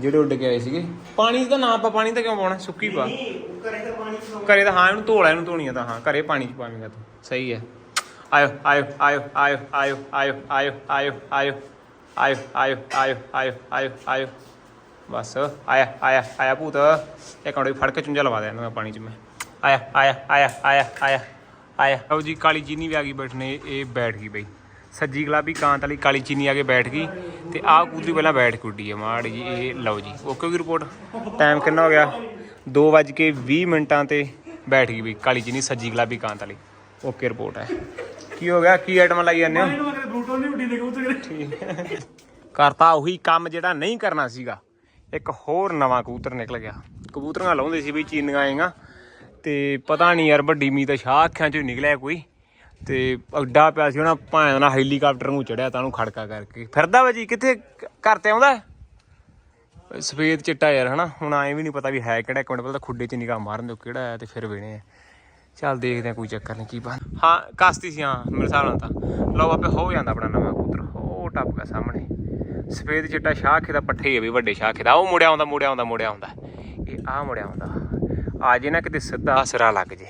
[SPEAKER 1] ਜਿਹੜੇ ਉੱਡ ਕੇ ਆਏ ਸੀਗੇ ਪਾਣੀ ਦਾ ਨਾ ਆਪਾਂ ਪਾਣੀ ਤਾਂ ਕਿਉਂ ਪਾਉਣਾ ਸੁੱਕੀ ਪਾ ਘਰੇ ਤਾਂ ਹਾਂ ਇਹਨੂੰ ਧੋਲਾ ਇਹਨੂੰ ਧੋਣੀ ਤਾਂ ਹਾਂ ਘਰੇ ਪਾਣੀ ਚ ਪਾਵੇਂਗਾ ਤੂੰ ਸਹੀ ਹੈ ਆਇਓ ਆਇਓ ਆਇਓ ਆਇਓ ਆਇਓ ਆਇਓ ਆਇਓ ਆਇਓ ਆਇਓ ਆਇਓ ਆਇਓ ਆਇਓ ਆਇਓ ਆਇਓ ਆਇਓ ਬਸ ਆਇਆ ਆਇਆ ਆਇਆ ਭੂਤ ਇੱਕ ਮਿੰਟ ਫੜ ਕੇ ਚੁੰਝਾ ਲਵਾ ਦੇ ਇਹਨਾਂ ਪਾਣੀ ਚ ਮੈਂ ਆਇਆ ਆਇਆ ਆਇਆ ਆਇਆ ਆਇਆ ਆਇਆ ਲਓ ਜੀ ਕਾਲੀ ਚੀਨੀ ਵੀ ਆ ਗਈ ਬੈਠਣੇ ਇਹ ਬੈਠ ਗਈ ਬਈ ਸੱਜੀ ਗੁਲਾਬੀ ਕਾਂਤ ਵਾਲੀ ਕਾਲੀ ਚੀਨੀ ਆ ਕੇ ਬੈਠ ਗਈ ਤੇ ਆਹ ਕੂਦਰੀ ਪਹਿਲਾਂ ਬੈਠ ਕੇ ਉੱਡੀ ਹੈ ਮਾੜੀ ਜੀ ਇਹ ਲਓ ਜੀ। ਓਕੇ ਹੋ ਗਈ ਰਿਪੋਰਟ ਟਾਈਮ ਕਿੰਨਾ ਹੋ ਗਿਆ? 2:20 ਮਿੰਟਾਂ ਤੇ ਬੈਠ ਗਈ ਬਈ ਕਾਲੀ ਚੀਨੀ ਸੱਜੀ ਗੁਲਾਬੀ ਕਾਂਤ ਵਾਲੀ। ਓਕੇ ਰਿਪੋਰਟ ਹੈ। ਕੀ ਹੋ ਗਿਆ? ਕੀ ਆਈਟਮ ਲਾਈ ਜਾਂਦੇ ਹੋ?
[SPEAKER 2] ਕਬੂਤਰ
[SPEAKER 1] ਕਰਤਾ ਉਹੀ ਕੰਮ ਜਿਹੜਾ ਨਹੀਂ ਕਰਨਾ ਸੀਗਾ। ਇੱਕ ਹੋਰ ਨਵਾਂ ਕਬੂਤਰ ਨਿਕਲ ਗਿਆ। ਕਬੂਤਰੀਆਂ ਲਾਉਂਦੇ ਸੀ ਵੀ ਚੀਨੀਆਂ ਆਏਗਾ ਤੇ ਪਤਾ ਨਹੀਂ ਯਾਰ ਵੱਡੀ ਮੀ ਤਾਂ ਸ਼ਾਹ ਅੱਖਾਂ ਚੋਂ ਨਿਕਲਿਆ ਕੋਈ। ਤੇ ਅੱਡਾ ਪਿਆ ਸੀ ਉਹਨਾਂ ਭਾਂ ਨਾਲ ਹੈਲੀਕਾਪਟਰ ਨੂੰ ਚੜਿਆ ਤਾਂ ਉਹਨੂੰ ਖੜਕਾ ਕਰਕੇ। ਫਿਰਦਾ ਵਾ ਜੀ, ਕਿੱਥੇ? ਘਰ ਤੇ ਆਉਂਦਾ? ਸਫੇਦ ਚਿੱਟਾ ਯਾਰ, ਹਨਾ? ਹੁਣ ਐਂ ਵੀ ਨਹੀਂ ਪਤਾ ਵੀ ਹੈ ਕਿਹੜਾ, ਇੱਕ ਮਿੰਟ ਪਹਿਲਾਂ ਖੁੱਡੇ 'ਚ ਨਿਗਾਹ ਮਾਰਨ ਦਿਓ, ਕਿਹੜਾ ਹੈ ਤੇ ਫਿਰ ਵੇਣੇ ਆ ਚੱਲ ਦੇਖਦੇ ਆ ਕੋਈ ਚੱਕਰ ਨਹੀਂ ਕੀ ਬਣ ਹਾਂ, ਕਾਸਤੀ ਸੀ, ਹਾਂ, ਮੇਰੇ ਹਿਸਾਬ ਨਾਲ ਤਾਂ। ਲਓ ਆਪੇ ਹੋ ਜਾਂਦਾ ਆਪਣਾ ਨਵਾਂ ਕਬੂਤਰ ਉਹ ਟੱਪ ਗਿਆ ਸਾਹਮਣੇ। ਸਫੇਦ ਚਿੱਟਾ ਸ਼ਾਖੇ ਦਾ ਪੱਠੇ ਹੀ ਵੀ ਵੱਡੇ ਸ਼ਾਖੇ ਦਾ ਉਹ ਮੁੜਿਆ ਆਉਂਦਾ ਮੁੜਿਆ ਆਉਂਦਾ ਮੁੜਿਆ ਆਉਂਦਾ। ਇਹ ਆ ਮੁੜਿਆ ਆਉਂਦਾ। ਆ ਜੇ ਨਾ ਕਿਤੇ ਸਿੱਧਾ ਸਿਰਾ ਲੱਗ ਜੇ।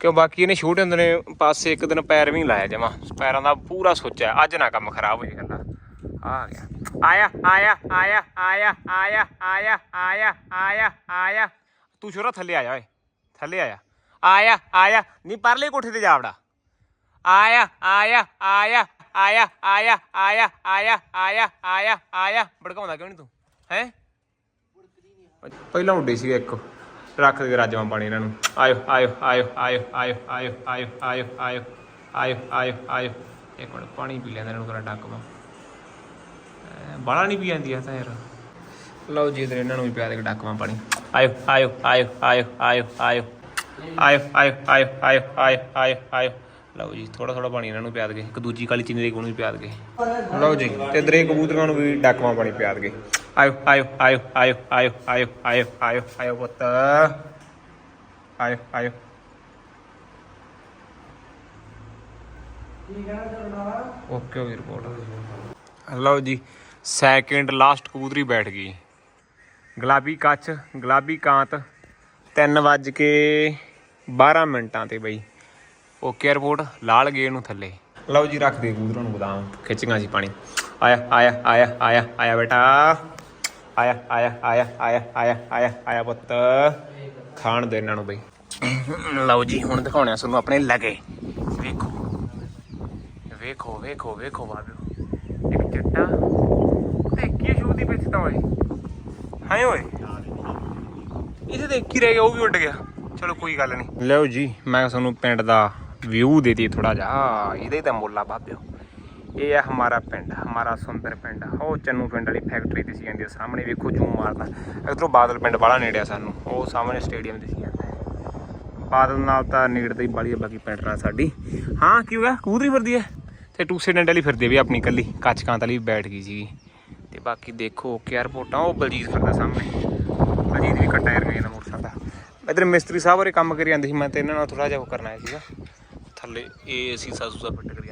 [SPEAKER 1] ਕਿਉਂ ਬਾਕੀ ਇਹਨੇ ਛੋਟੇ ਹੁੰਦੇ ਨੇ ਪਾਸੇ ਇੱਕ ਦਿਨ ਪੈਰ ਵੀ ਲਾਇਆ ਜਮਾ ਪੈਰਾਂ ਦਾ ਪੂਰਾ ਸੋਚਿਆ ਅੱਜ ਨਾ ਕੰਮ ਖਰਾਬ ਹੋ ਜੇ ਆ ਗਿਆ ਆਇਆ ਆਇਆ ਆਇਆ ਆਇਆ ਆਇਆ ਆਇਆ ਆਇਆ ਆਇਆ ਆਇਆ ਤੂੰ ਛੋਰਾ ਥੱਲੇ ਆ ਜਾ ਓਏ ਥੱਲੇ ਆਇਆ ਆਇਆ ਆਇਆ ਨਹੀਂ ਪਰਲੇ ਕੋਠੇ ਤੇ ਜਾਵੜਾ ਆਇਆ ਆਇਆ ਆਇਆ ਆਇਆ ਆਇਆ ਆਇਆ ਆਇਆ ਆਇਆ ਆਇਆ ਆਇਆ ਭੜਕਾਉਂਦਾ ਕਿਉਂ ਨਹੀਂ ਤੂੰ ਹੈ ਪਹਿਲਾਂ ਉੱਡੇ ਸੀ ਇੱਕ ਰੱਖ ਦੇ ਰਾਜਵਾਂ ਪਾਣੀ ਇਹਨਾਂ ਨੂੰ ਆਇਓ ਆਇਓ ਆਇਓ ਆਇਓ ਆਇਓ ਆਇਓ ਆਇਓ ਆਇਓ ਆਇਓ ਆਇਓ ਆਇਓ ਆਇਓ ਇੱਕ ਮਿੰਟ ਪਾਣੀ ਪੀ ਲੈਂਦੇ ਇਹਨਾਂ ਨੂੰ ਕਰਾਂ ਡੱਕ ਮੈਂ ਬਾਲਾ ਨਹੀਂ ਪੀ ਜਾਂਦੀ ਆ ਤਾਂ ਯਾਰ ਲਓ ਜੀ ਇਧਰ ਇਹਨਾਂ ਨੂੰ ਵੀ ਪਿਆ ਦੇ ਡੱਕਵਾਂ ਪਾਣੀ ਆਇਓ ਆਇਓ ਆਇਓ ਆਇਓ ਆਇਓ ਆਇਓ ਆਇਓ ਆਇਓ ਆਇਓ ਆਇਓ ਆਇਓ ਆਇਓ ਆਇਓ ਲਓ ਜੀ ਥੋੜਾ ਥੋੜਾ ਪਾਣੀ ਇਹਨਾਂ ਨੂੰ ਪਿਆ ਦਗੇ ਇੱਕ ਦੂਜੀ ਕਾਲੀ ਚੀਨੀ ਦੇ ਕੋਲ ਵੀ ਪਿਆ ਦਗੇ ਲਓ ਜੀ ਤੇ ਇਧਰ ਇਹ ਕਬੂਤਰਾਂ ਨੂੰ ਵੀ ਡੱਕਵਾਂ ਪਾਣੀ ਪਿਆ ਦਗੇ ਆਇਓ ਆਇਓ ਆਇਓ ਆਇਓ ਆਇਓ ਆਇਓ ਆਇਓ ਆਇਓ ਆਇਓ ਪੁੱਤ ਆਇਓ ਆਇਓ ਓਕੇ ਹੋਈ ਰਿਪੋਰਟ ਲਓ ਜੀ ਸੈਕਿੰਡ ਲਾਸਟ ਕਬੂਤਰੀ ਬੈਠ ਗਈ ਗੁਲਾਬੀ ਕੱਚ ਗੁਲਾਬੀ ਕਾਂਤ 3 ਵੱਜ ਕੇ 12 ਮਿੰਟਾਂ ਤੇ ਬਈ ਓਕੇ ਰਿਪੋਰਟ ਲਾਲ ਗਏ ਨੂੰ ਥੱਲੇ ਲਓ ਜੀ ਰੱਖ ਦੇ ਕਬੂਤਰਾਂ ਨੂੰ ਬਦਾਮ ਖਿੱਚੀਆਂ ਸੀ ਪਾਣੀ ਆਇਆ ਆਇਆ ਆਇਆ ਆਇਆ ਆਇਆ ਬੇਟਾ ਆਇਆ ਆਇਆ ਆਇਆ ਆਇਆ ਆਇਆ ਆਇਆ ਆਇਆ ਪੁੱਤ। ਖਾਣ ਦੇ ਇਹਨਾਂ ਨੂੰ ਬਈ। ਲਓ ਜੀ, ਹੁਣ ਦਿਖਾਉਣੇ ਆ ਤੁਹਾਨੂੰ ਆਪਣੇ ਲਗੇ। ਵੇਖੋ। ਵੇਖੋ ਵੇਖੋ ਵੇਖੋ ਬਾਬਿਓ। ਇੱਕ ਚਿੱਟਾ ਤੇ ਕੀ ਸ਼ੂ ਦੀ ਵਿੱਚ ਤਾਂ ਓਏ। ਹਾਂ ਓਏ? ਇਹਦੇ ਤੇ ਇੱਕ ਰਹਿ ਗਿਆ, ਉਹ ਵੀ ਉੱਡ ਗਿਆ। ਚਲੋ ਕੋਈ ਗੱਲ ਨਹੀਂ। ਲਓ ਜੀ, ਮੈਂ ਤੁਹਾਨੂੰ ਪਿੰਡ ਦਾ ਵਿਊ ਦੇ ਦੀ ਥੋੜਾ ਜਿਹਾ। ਇਹਦੇ ਤਾਂ ਮੁੱਲਾ ਬਾਬਿਓ। ਇਹ ਹੈ ਹਮਾਰਾ ਪਿੰਡ, ਹਮਾਰਾ ਸੁੰਦਰ ਪਿੰਡ। ਉਹ ਚੰਨੂ ਪਿੰਡ ਵਾਲੀ ਫੈਕਟਰੀ ਦਿਸੀ ਜਾਂਦੀ ਹੈ ਸਾਹਮਣੇ ਵੇਖੋ ਜੂਮ ਮਾਰਦਾ ਇਧਰੋਂ ਬਾਦਲ ਪਿੰਡ ਵਾਲਾ ਨੇੜਿਆ ਸਾਨੂੰ। ਉਹ ਸਾਹਮਣੇ ਸਟੇਡੀਅਮ ਦਿਸੀ ਜਾਂਦਾ ਬਾਦਲ ਨਾਲ ਤਾਂ ਨੇੜਦੇ ਹੀ ਬਾਲੀ ਹੈ ਬਾਕੀ ਪਿੰਡ ਨਾਲ ਸਾਡੀ। ਹਾਂ, ਕੀ ਹੋ ਗਿਆ? ਕਬੂਤਰੀ ਫਿਰਦੀ ਹੈ? ਤੇ ਟੂਸੇ ਡੰਡੇ ਵਾਲੀ ਫਿਰਦੀ ਵੀ ਆਪਣੀ ਕੱਲੀ ਕੱਚ ਕਾਂਤ ਵਾਲੀ ਬੈਠ ਗਈ ਸੀਗੀ। ਤੇ ਬਾਕੀ ਦੇਖੋ ਕਿ ਰਿਪੋਰਟਾਂ ਉਹ ਬਲਜੀਤ ਫਿਰਦਾ ਸਾਹਮਣੇ। ਬਲਜੀਤ ਵੀ ਕੱਟਾ ਯਾਰ ਮੇਰਾ ਮੋਟਰਸਾਈਕਲ ਦਾ। ਇਧਰ ਮਿਸਤਰੀ ਸਾਹਿਬ ਹੋਰੇ ਕੰਮ ਕਰੀ ਜਾਂਦੇ ਸੀ। ਮੈਂ ਤੇ ਇਹਨਾਂ ਨਾਲ ਥੋੜਾ ਜਿਹਾ ਉਹ ਕਰਨਾ ਸੀਗਾ। ਥੱਲੇ ਇਹ ਅਸੀਂ ਸਾਸੂਸਾ ਫਿੱਟ ਕਰੀ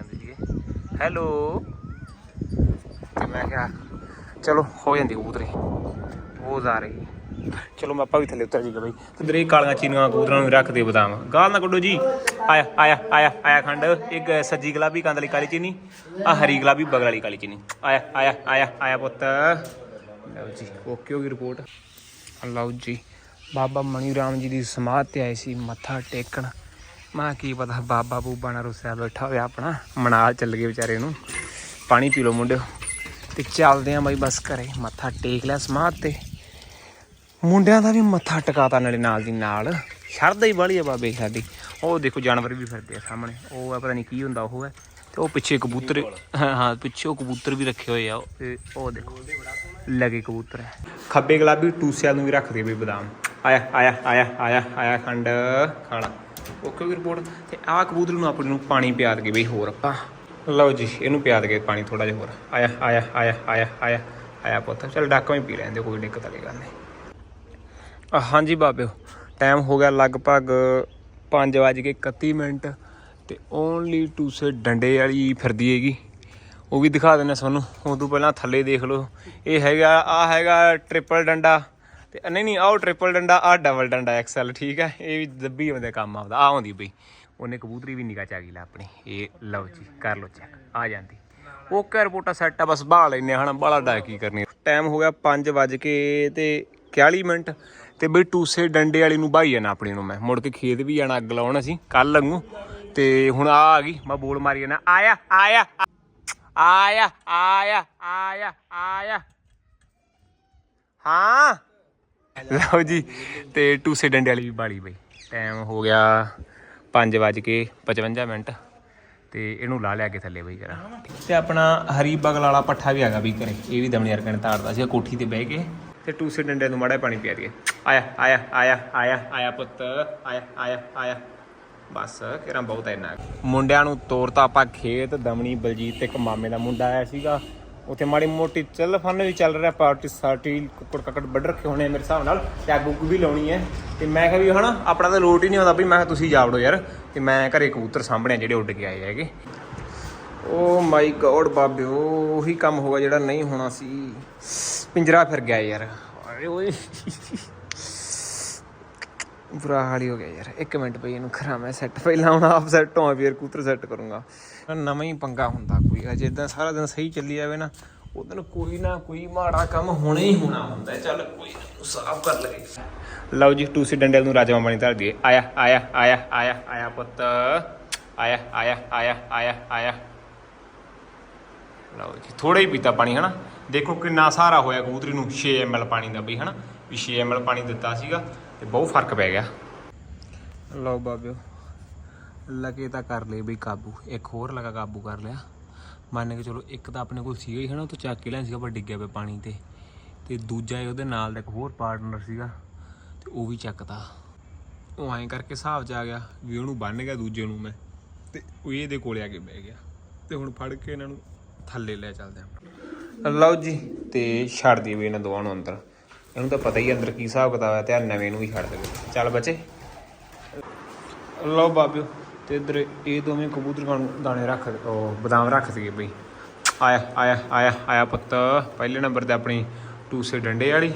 [SPEAKER 1] ਹੈਲੋ। ਤੇ ਮੈਂ ਕਿਹਾ, ਚਲੋ, ਹੋ ਜਾਂਦੀ ਕਬੂਤਰੀ। ਉਹ ਜਾ ਰਹੀ। ਚਲੋ, ਮੈਂ ਆਪਾਂ ਵੀ ਥੱਲੇ ਉਤਰ ਜੀਗਾ ਬਈ। ਤੇ ਦਰੇ ਕਾਲੀਆਂ ਚੀਨੀਆਂ ਕਬੂਤਰਾਂ ਨੂੰ ਰੱਖ ਦੇ ਬਦਾਮ। ਗਾਲ ਨਾ ਕੱਢੋ ਜੀ। ਆਇਆ ਆਇਆ ਆਇਆ ਆਇਆ ਖੰਡ। ਇੱਕ ਸੱਜੀ ਗੁਲਾਬੀ, ਕੰਦ ਵਾਲੀ ਕਾਲੀ ਚੀਨੀ। ਆ ਹਰੀ ਗੁਲਾਬੀ, ਬਗਲ ਵਾਲੀ ਕਾਲੀ ਚੀਨੀ। ਆਇਆ ਆਇਆ ਆਇਆ ਆਇਆ ਪੁੱਤ। ਲਓ ਜੀ, ਓਕੇ ਹੋ ਗਈ ਰਿਪੋਰਟ ਲਓ ਜੀ, ਬਾਬਾ ਮਣੀ ਰਾਮ ਜੀ ਦੀ ਸਮਾਧ ਤੇ ਆਏ ਸੀ, ਮੱਥਾ ਟੇਕਣ। ਮੈਂ ਕੀ ਪਤਾ ਬਾਬਾ ਬੂਬਾ ਨਾਲ ਰੁੱਸਿਆ ਬੈਠਾ ਹੋਇਆ ਆਪਣਾ। ਮਨਾਲ ਚੱਲ ਗਏ ਵਿਚਾਰੇ ਨੂੰ। ਪਾਣੀ ਪੀ ਲਓ ਮੁੰਡਿਓ। ਤੇ ਚੱਲਦੇ ਆਂ ਬਾਈ ਬਸ ਘਰੇ। ਮੱਥਾ ਟੇਕ ਲਿਆ ਸਮਾਧ ਤੇ। ਮੁੰਡਿਆਂ ਦਾ ਵੀ ਮੱਥਾ ਟਿਕਾਤਾ ਨਾਲੇ ਨਾਲ ਦੀ ਨਾਲ। ਸ਼ਰਧਾ ਹੀ ਵਾਲੀ ਆ ਬਾਬੇ ਸਾਡੀ। ਉਹ ਦੇਖੋ ਜਾਨਵਰ ਵੀ ਫਿਰਦੇ ਆ ਸਾਹਮਣੇ। ਉਹ ਆ ਪਤਾ ਨਹੀਂ ਕੀ ਹੁੰਦਾ ਉਹ ਹੈ। ਤੇ ਉਹ ਪਿੱਛੇ ਕਬੂਤਰ ਹਾਂ ਹਾਂ ਪਿੱਛੇ ਉਹ ਕਬੂਤਰ ਵੀ ਰੱਖੇ ਹੋਏ ਆ ਉਹ- ਤੇ ਉਹ ਦੇਖੋ ਲਗੇ ਕਬੂਤਰ। ਹੈ ਖੱਬੇ ਗੁਲਾਬੀ ਟੂਸਿਆਂ ਨੂੰ ਵੀ ਰੱਖਦੇ ਬਈ ਬਦਾਮ। ਆਇਆ ਆਇਆ ਆਇਆ ਆਇਆ ਆਇਆ ਖੰਡ। ਖਾਣਾ ਓਕੇ ਵੀ ਰਿਪੋਰਟ ਤੇ ਆਹ ਕਬੂਤਰ ਨੂੰ ਆਪਣੇ ਨੂੰ ਪਾਣੀ ਪਿਆ ਦਗੇ ਬਈ ਹੋਰ। ਆਪਾਂ ਲਓ ਜੀ, ਇਹਨੂੰ ਪਿਆ ਦਗੇ ਪਾਣੀ ਥੋੜਾ ਜਿਹਾ ਹੋਰ। ਆਇਆ ਆਇਆ ਆਇਆ ਆਇਆ ਆਇਆ ਆਇਆ ਪੁੱਤ। ਚਲ ਡਾਕਾ ਵੀ ਪੀ ਲੈਂਦੇ ਕੋਈ ਦਿੱਕਤ ਵਾਲੀ ਗੱਲ ਨਹੀਂ। ਹਾਂਜੀ ਬਾਬਿਓ ਟਾਈਮ ਹੋ ਗਿਆ ਲਗਭਗ 5:31 ਮਿੰਟ ਤੇ ਓਨਲੀ ਟੂਸੇ ਡੰਡੇ ਵਾਲੀ ਫਿਰਦੀ ਹੈਗੀ। ਉਹ ਵੀ ਦਿਖਾ ਦਿੰਦੇ ਤੁਹਾਨੂੰ। ਉਦੋਂ ਪਹਿਲਾਂ ਥੱਲੇ ਦੇਖ ਲਓ। ਇਹ ਹੈਗਾ ਆ ਹੈਗਾ ਟ੍ਰਿਪਲ ਡੰਡਾ। ਤੇ ਨਹੀਂ ਨਹੀਂ, ਆਹ ਟ੍ਰਿਪਲ ਡੰਡਾ, ਆਹ ਡਬਲ ਡੰਡਾ ਐਕਸਲ ਠੀਕ ਹੈ? ਇਹ ਵੀ ਦੱਬੀ ਹੁੰਦੇ ਕੰਮ ਆਉਂਦਾ। ਆ ਆਉਂਦੀ ਬਈ। ਉਹਨੇ ਕਬੂਤਰੀ ਵੀ ਨਿਗਾਹ ਚ ਆ ਲੈ ਆਪਣੀ। ਇਹ ਲਓ ਜੀ, ਕਰ ਲਓ ਚੈੱਕ ਆ ਜਾਂਦੀ। ਓਕੇ, ਰਿਪੋਰਟਾ ਸੈੱਟ ਆ, ਬਸ ਬਾਹ ਲੈਨੇ ਹਣਾ ਬਾਲਾ ਡਾ ਕੀ ਕਰਨੀ। ਟਾਈਮ ਹੋ ਗਿਆ 5 ਵਜ ਕੇ ਤੇ 41 ਮਿੰਟ। ਤੇ ਬਈ ਟੂਸੇ ਡੰਡੇ ਵਾਲੀ ਨੂੰ ਬਾਈ ਜਾਣਾ ਆਪਣੀ ਨੂੰ ਮੈਂ। ਮੁੜ ਕੇ ਖੇਤ ਵੀ ਜਾਣਾ, ਅੱਗ ਲਾਉਣਾ ਸੀ ਕੱਲ ਲੰਗੂ ਤੇ ਹੁਣ ਆ ਆ ਗਈ। ਮੈਂ ਬੋਲ ਮਾਰੀ ਜਾਣਾ, ਆਇਆ ਆਇਆ ਆਇਆ ਆਇਆ ਆਇਆ ਆਇਆ। ਹਾਂ। ਲਓ ਜੀ, ਤੇ ਟੂਸੇ ਡੰਡੇ ਵਾਲੀ ਵੀ ਬਾਲੀ ਬਈ। ਟਾਈਮ ਹੋ ਗਿਆ 5 ਵਜ ਕੇ 55 ਮਿੰਟ, ਤੇ ਇਹਨੂੰ ਲਾ ਲਿਆ ਕੇ ਥੱਲੇ ਬਈ ਜਰਾ। ਤੇ ਆਪਣਾ ਹਰੀ ਬਗਲ ਵਾਲਾ ਪੱਠਾ ਵੀ ਹੈਗਾ ਵੀ ਘਰੇ, ਇਹ ਵੀ ਦਮਣੀ ਯਾਰ ਕਣ ਤਾੜਦਾ ਸੀ ਕੋਠੀ ਤੇ ਬਹਿ ਕੇ। ਤੇ ਟੂਸੇ ਡੰਡੇ ਨੂੰ ਮਾੜਾ ਪਾਣੀ ਪਿਆ ਦਈਏ। ਆਇਆ ਆਇਆ ਆਇਆ ਆਇਆ ਆਇਆ ਪੁੱਤ, ਆਇਆ ਆਇਆ ਆਇਆ। ਬਸ ਕਿਰਾਂ ਬਹੁਤ ਇੰਨਾ। ਮੁੰਡਿਆਂ ਨੂੰ ਤੋਰਤਾ ਆਪਾਂ ਖੇਤ, ਦਮਣੀ, ਬਲਜੀਤ ਤੇ ਇੱਕ ਮਾਮੇ ਦਾ ਮੁੰਡਾ ਆਇਆ ਸੀਗਾ। ਉੱਥੇ ਮਾੜੀ ਮੋਟੀ ਚੱਲ ਫਨ ਵੀ ਚੱਲ ਰਿਹਾ, ਪਾਰਟੀ ਸਾਰਟੀ ਕੁੱਕੜ ਕੱਕੜ ਵੱਢ ਰੱਖੇ ਹੋਣੇ ਮੇਰੇ ਹਿਸਾਬ ਨਾਲ ਤੇ ਅੱਗ ਉੱਗ ਵੀ ਲਾਉਣੀ ਹੈ। ਤੇ ਮੈਂ ਕਿਹਾ ਵੀ ਹਨਾ, ਆਪਣਾ ਤਾਂ ਲੋਟ ਹੀ ਨਹੀਂ ਆਉਂਦਾ ਵੀ, ਮੈਂ ਕਿਹਾ ਤੁਸੀਂ ਜਾਵੜੋ ਯਾਰ। ਤੇ ਮੈਂ ਘਰੇ ਕਬੂਤਰ ਸਾਹਮਣੇ ਜਿਹੜੇ ਉੱਡ ਕੇ ਆਏ ਹੈਗੇ। ਓ ਮਾਈ ਗੋਡ ਬਾਬਿਓ ਉਹੀ ਕੰਮ ਹੋਗਾ ਜਿਹੜਾ ਨਹੀਂ ਹੋਣਾ ਸੀ। ਪਿੰਜਰਾ ਫਿਰ ਗਿਆ ਯਾਰ। ਅਰੇ ਓਏ। ਬੁਰਾ ਹਾਲ ਹੀ ਹੋ ਗਿਆ ਯਾਰ। ਇੱਕ ਮਿੰਟ ਪਈ ਇਹਨੂੰ ਖਰਾ ਮੈਂ ਸੈੱਟ ਪਹਿਲਾਂ ਹੁਣ ਆਪ ਸੈੱਟ ਹੋਵਾਂ ਫਿਰ ਕੂਤਰ ਸੈੱਟ ਕਰੂੰਗਾ। ਨਵਾਂ ਹੀ ਪੰਗਾ ਹੁੰਦਾ ਕੋਈ। ਅਜੇ ਇਦਾਂ ਸਾਰਾ ਦਿਨ ਸਹੀ ਚੱਲੀ ਜਾਵੇ ਨਾ ਉਦੋਂ ਕੋਈ ਨਾ ਕੋਈ ਮਾੜਾ ਕੰਮ ਹੋਣਾ ਹੀ ਹੋਣਾ ਹੁੰਦਾ। ਚੱਲ ਕੋਈ ਨਾ ਸਾਫ਼ ਕਰ ਲਗੇ ਲਓ ਜੀ ਟੂਸੀ ਡੰਡਲ ਨੂੰ ਰਾਜਾ ਮਾਣੀ ਧਰ ਦਈਏ ਆਇਆ ਆਇਆ ਆਇਆ ਆਇਆ ਆਇਆ ਪੁੱਤ। ਆਇਆ ਆਇਆ ਆਇਆ ਆਇਆ ਆਇਆ। ਲਓ ਜੀ ਥੋੜਾ ਹੀ ਪੀਤਾ ਪਾਣੀ ਹਨਾ? ਦੇਖੋ ਕਿੰਨਾ ਸਾਰਾ ਹੋਇਆ ਕਬੂਤਰੀ ਨੂੰ 6 ml ਪਾਣੀ ਦਾ ਬਈ ਹਨਾ? ਵੀ 6 ml ਪਾਣੀ ਦਿੱਤਾ ਸੀਗਾ। ਤੇ ਬਹੁਤ ਫ਼ਰਕ ਪੈ ਗਿਆ। ਲਓ ਬਾਬਿਓ, ਲਗੇ ਤਾਂ ਕਰ ਲਏ ਬਈ ਕਾਬੂ। ਇੱਕ ਹੋਰ ਲਗਾ ਕਾਬੂ ਕਰ ਲਿਆ। ਮੰਨ ਕੇ ਚਲੋ, ਇੱਕ ਤਾਂ ਆਪਣੇ ਕੋਲ ਸੀਗਾ ਹੀ ਹਨਾ, ਉਹ ਤੋਂ ਚੱਕ ਕੇ ਲਿਆ ਸੀਗਾ, ਪਰ ਡਿੱਗਿਆ ਪਿਆ ਪਾਣੀ ਤੇ। ਤੇ ਦੂਜਾ ਉਹਦੇ ਨਾਲ ਦਾ ਇੱਕ ਹੋਰ ਪਾਰਟਨਰ ਸੀਗਾ, ਤੇ ਉਹ ਵੀ ਚੱਕਦਾ। ਉਹ ਐਂ ਕਰਕੇ ਹਿਸਾਬ ਚ ਆ ਗਿਆ ਵੀ ਉਹਨੂੰ ਬੰਨ ਗਿਆ ਦੂਜੇ ਨੂੰ ਮੈਂ, ਤੇ ਉਹ ਇਹਦੇ ਕੋਲੇ ਆ ਕੇ ਬਹਿ ਗਿਆ। ਤੇ ਹੁਣ ਫੜ ਕੇ ਇਹਨਾਂ ਨੂੰ ਥੱਲੇ ਲੈ ਚੱਲਦੇ ਆ। ਲਓ ਜੀ, ਤੇ ਛੱਡ ਦਈਏ ਵੀ ਇਹਨਾਂ ਦੋਵਾਂ ਨੂੰ ਅੰਦਰ। ਇਹਨੂੰ ਤਾਂ ਪਤਾ ਹੀ ਹੈ ਅੰਦਰ ਕੀ ਹਿਸਾਬ ਕਿਤਾਬ ਹੈ ਤੇ ਨਵੇਂ ਨੂੰ ਵੀ ਛੱਡ ਦੇਵੇ। ਚੱਲ ਬੱਚੇ। ਲਓ ਬਾਬਿਓ, ਤੇ ਇਧਰ ਇਹ ਦੋਵੇਂ ਕਬੂਤਰ ਨੂੰ ਦਾਣੇ ਰੱਖ ਉਹ ਬਦਾਮ ਰੱਖ ਸੀਗੇ ਬਈ। ਆਇਆ ਆਇਆ ਆਇਆ ਆਇਆ ਪੁੱਤ। ਪਹਿਲੇ ਨੰਬਰ ਤੇ ਆਪਣੀ ਟੂਸੇ ਡੰਡੇ ਵਾਲੀ।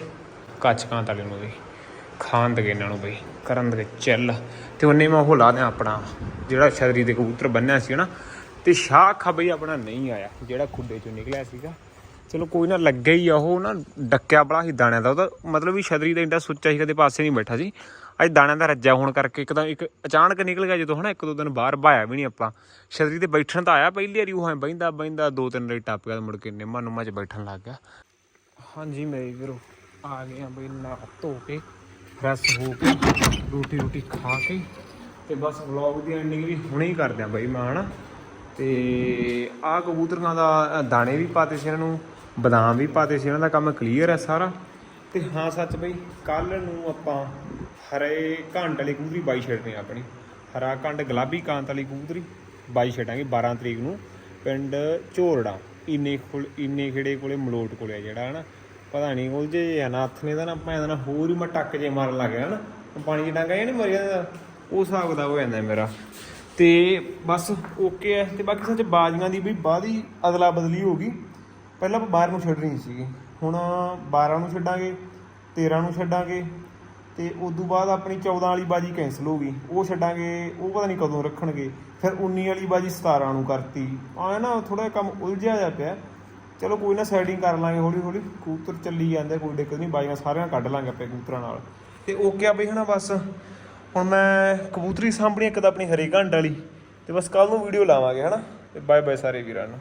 [SPEAKER 1] ਕੱਚ ਕਾਂ ਵਾਲੇ ਨੂੰ ਵੀ। ਖਾਣ ਦੇ ਇਹਨਾਂ ਨੂੰ ਬਈ। ਕਰਨ ਦੇ ਚੱਲ। ਤੇ ਉਹਨੇ ਮੈਂ ਉਹ ਲਾ ਦਿਆਂ ਆਪਣਾ, ਜਿਹੜਾ ਛਤਰੀ ਦੇ ਕਬੂਤਰ ਬੰਨਿਆ ਸੀ ਨਾ। ਤੇ ਸ਼ਾਹ ਆ ਬਈ ਆਪਣਾ ਨਹੀਂ ਆਇਆ, ਜਿਹੜਾ ਖੁੱਡੇ ਚੋਂ ਨਿਕਲਿਆ ਸੀਗਾ। ਚਲੋ ਕੋਈ ਨਾ ਲੱਗਿਆ ਹੀ ਆ ਉਹ ਨਾ, ਡੱਕਿਆ ਬੜਾ ਹੀ ਦਾਣਿਆਂ ਦਾ। ਉਹਦਾ ਮਤਲਬ ਵੀ ਛਤਰੀ ਦਾ ਇੰਡਾ ਸੁੱਚਾ ਸੀ, ਕਦੇ ਪਾਸੇ ਨਹੀਂ ਬੈਠਾ ਸੀ। ਅੱਜ ਦਾਣਿਆਂ ਦਾ ਰੱਜਾ ਹੋਣ ਕਰਕੇ ਇੱਕਦਮ ਇੱਕ ਅਚਾਨਕ ਨਿਕਲ ਗਿਆ ਜਦੋਂ ਹਨਾ, ਇੱਕ ਦੋ ਦਿਨ ਬਾਹਰ ਬਾਇਆ ਵੀ ਨਹੀਂ ਆਪਾਂ। ਛਤਰੀ ਤੇ ਬੈਠਣ ਤਾਂ ਆਇਆ ਪਹਿਲੀ ਵਾਰੀ, ਉਹ ਐ ਬੈਂਦਾ ਬੈਂਦਾ ਦੋ ਤਿੰਨ ਵਾਰੀ ਟੱਪ ਗਿਆ ਮੁੜ ਕੇ ਨਿੰਮਾ ਨੁਮਾ ਚ ਬੈਠਣ ਲੱਗ ਗਿਆ। ਹਾਂਜੀ ਮੇਰੇ ਵੀਰੋ, ਆ ਗਏ ਆ ਬਈ ਨਾ ਧੋ ਕੇ, ਫਰੈਸ਼ ਹੋ ਕੇ ਰੋਟੀ ਰੋਟੀ ਖਾ ਕੇ। ਤੇ ਬਸ ਵਲੌਗ ਦੀ ਐਂਡਿੰਗ ਵੀ ਹੁਣੇ ਹੀ ਕਰਦੇ ਆ ਬਈ ਮੈਂ ਹਨਾ। ਤੇ ਆਹ ਕਬੂਤਰਾਂ ਦਾ ਦਾਣੇ ਵੀ ਪਾਤੇ ਸੀ ਇਹਨਾਂ ਨੂੰ। ਬਦਾਮ ਵੀ ਪਾਤੇ ਸੀ ਇਹਨਾਂ ਦਾ ਕੰਮ ਕਲੀਅਰ ਹੈ ਸਾਰਾ। ਤੇ ਹਾਂ, ਸੱਚ ਬਈ ਕੱਲ ਨੂੰ ਆਪਾਂ ਹਰੇ ਘੰਟ ਵਾਲੀ ਕਬੂਤਰੀ ਬਾਈ ਛੱਡਦੇ ਆ ਆਪਣੀ। ਹਰਾ ਘੰਟ, ਗੁਲਾਬੀ ਕਾਂਤ ਵਾਲੀ ਕਬੂਤਰੀ ਬਾਈ ਛੱਡਾਂਗੇ 12 ਤਰੀਕ ਨੂੰ। ਪਿੰਡ ਝੋਰੜਾ, ਇੰਨੇ ਕੋਲ ਇੰਨੇ ਖੇੜੇ ਕੋਲੇ ਮਲੋਟ ਕੋਲੇ ਆ ਜਿਹੜਾ, ਹਨਾ। ਪਤਾ ਨਹੀਂ ਉਹ ਜੇ ਅਨਾਥ ਨੇ ਤਾਂ ਨਾ ਭੈਣ ਦਾ ਨਾ ਹੋਰ ਹੀ ਮੈਂ ਟੱਕ ਜੇ ਮਾਰਨ ਲੱਗ ਗਿਆ, ਹਨਾ। ਪਾਣੀ ਚ ਡਾਂਗਾ ਇਹ ਨਹੀਂ ਮਰਿਆ ਜਾਂਦਾ ਉਹ ਹਿਸਾਬ ਦਾ ਹੋ ਜਾਂਦਾ ਮੇਰਾ। ਤੇ ਬਸ ਓਕੇ ਹੈ ਤੇ ਬਾਕੀ ਸੱਚ ਬਾਜ਼ੀਆਂ ਦੀ ਵੀ ਬਾਦੀ ਅਦਲਾ ਬਦਲੀ ਹੋ ਗਈ। ਪਹਿਲਾਂ ਆਪਾਂ 12 ਨੂੰ ਛੱਡਣੀ ਸੀਗੀ, ਹੁਣ 12 ਨੂੰ ਛੱਡਾਂਗੇ 13 ਨੂੰ ਛੱਡਾਂਗੇ ਤੇ ਉਸ ਤੋਂ ਬਾਅਦ ਆਪਣੀ 14 ਵਾਲੀ ਬਾਜੀ ਕੈਨਸਲ ਹੋ ਗਈ, ਉਹ ਛੱਡਾਂਗੇ, ਉਹ ਪਤਾ ਨਹੀਂ ਕਦੋਂ ਰੱਖਣਗੇ, ਫਿਰ 19 ਵਾਲੀ ਬਾਜੀ 17 ਨੂੰ ਕਰਤੀ ਆ ਨਾ ਥੋੜਾ ਕੰਮ ਉਲਝਿਆ ਜਾ ਪਿਆ। ਚਲੋ ਕੋਈ ਨਾ ਸੈਟਿੰਗ ਕਰ ਲਾਂਗੇ ਹੌਲੀ ਹੌਲੀ, ਕਬੂਤਰ ਚੱਲੀ ਜਾਂਦੇ, ਕੋਈ ਦਿੱਕਤ ਨਹੀਂ, ਬਾਜੀਆਂ ਸਾਰਿਆਂ ਕੱਢ ਲਾਂਗੇ ਆਪਣੇ ਕਬੂਤਰਾਂ ਨਾਲ। ਤੇ ਓਕੇ ਆ ਬਈ ਹਨਾ ਬਸ, ਹੁਣ ਮੈਂ ਕਬੂਤਰੀ ਸਾਂਭਣੀ ਇੱਕ ਤਾਂ ਆਪਣੀ ਹਰੇ ਘੰਟ ਵਾਲੀ, ਤੇ ਬਸ ਕੱਲ ਨੂੰ ਵੀਡੀਓ ਲਾਵਾਂਗੇ ਹਨਾ, ਤੇ ਬਾਏ ਬਾਏ ਸਾਰੇ ਵੀਰਾਂ ਨੂੰ।